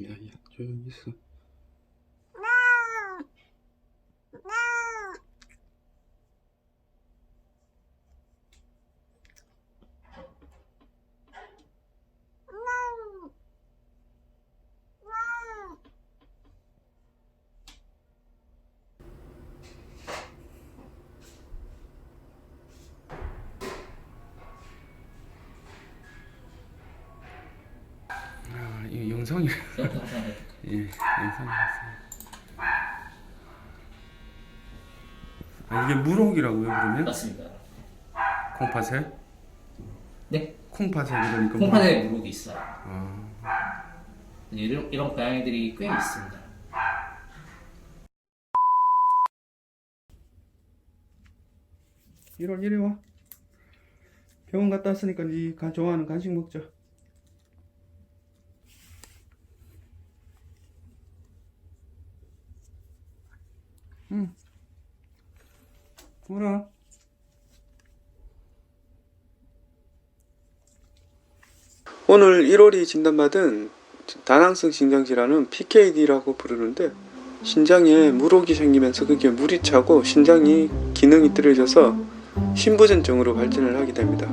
야야 조용히 있어 아, 이 영상이 예, 영상이었어요. 아, 이게 무록이라고요, 그러면? 맞습니다. 콩팥에? 네, 콩팥에 그러니까 콩팥에 무록이 있어요. 아, 이런, 이런 고양이들이 꽤 있습니다. 이리 와. 병원 갔다 왔으니까 네 가 좋아하는 간식 먹자. 응. 뭐라? 오늘 1월이 진단받은 다낭성 신장질환은 PKD라고 부르는데 신장에 물혹이 생기면서 그게 물이 차고 신장이 기능이 떨어져서 신부전증으로 발전을 하게 됩니다.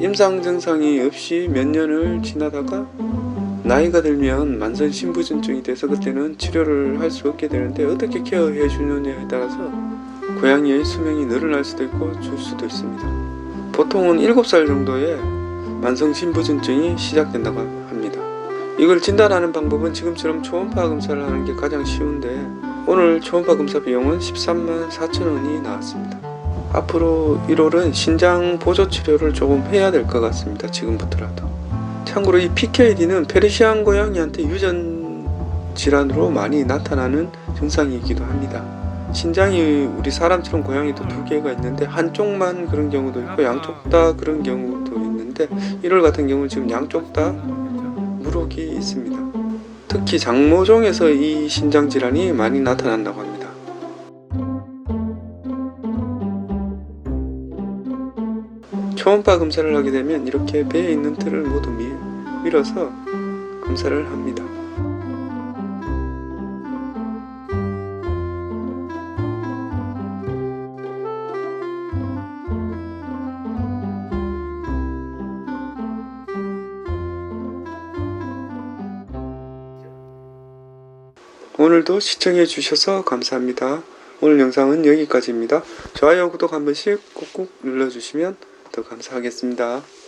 임상 증상이 없이 몇 년을 지나다가 나이가 들면 만성 신부전증이 돼서 그때는 치료를 할 수 없게 되는데 어떻게 케어해 주느냐에 따라서 고양이의 수명이 늘어날 수도 있고 줄 수도 있습니다. 보통은 7살 정도에 만성 신부전증이 시작된다고 합니다. 이걸 진단하는 방법은 지금처럼 초음파 검사를 하는 게 가장 쉬운데 오늘 초음파 검사 비용은 13만 4천 원이 나왔습니다. 앞으로 1월은 신장 보조 치료를 조금 해야 될 것 같습니다. 지금부터라도. 참고로 이 PKD는 페르시안 고양이한테 유전 질환으로 많이 나타나는 증상이기도 합니다. 신장이 우리 사람처럼 고양이도 두 개가 있는데 한쪽만 그런 경우도 있고 양쪽 다 그런 경우도 있는데 1월 같은 경우는 지금 양쪽 다 무록이 있습니다. 특히 장모종에서 이 신장 질환이 많이 나타난다고 합니다. 초음파 검사를 하게 되면 이렇게 배에 있는 털을 모두 밀, 밀어서 검사를 합니다. 오늘도 시청해 주셔서 감사합니다. 오늘 영상은 여기까지입니다. 좋아요, 구독 한 번씩 꾹꾹 눌러주시면 더 감사하겠습니다.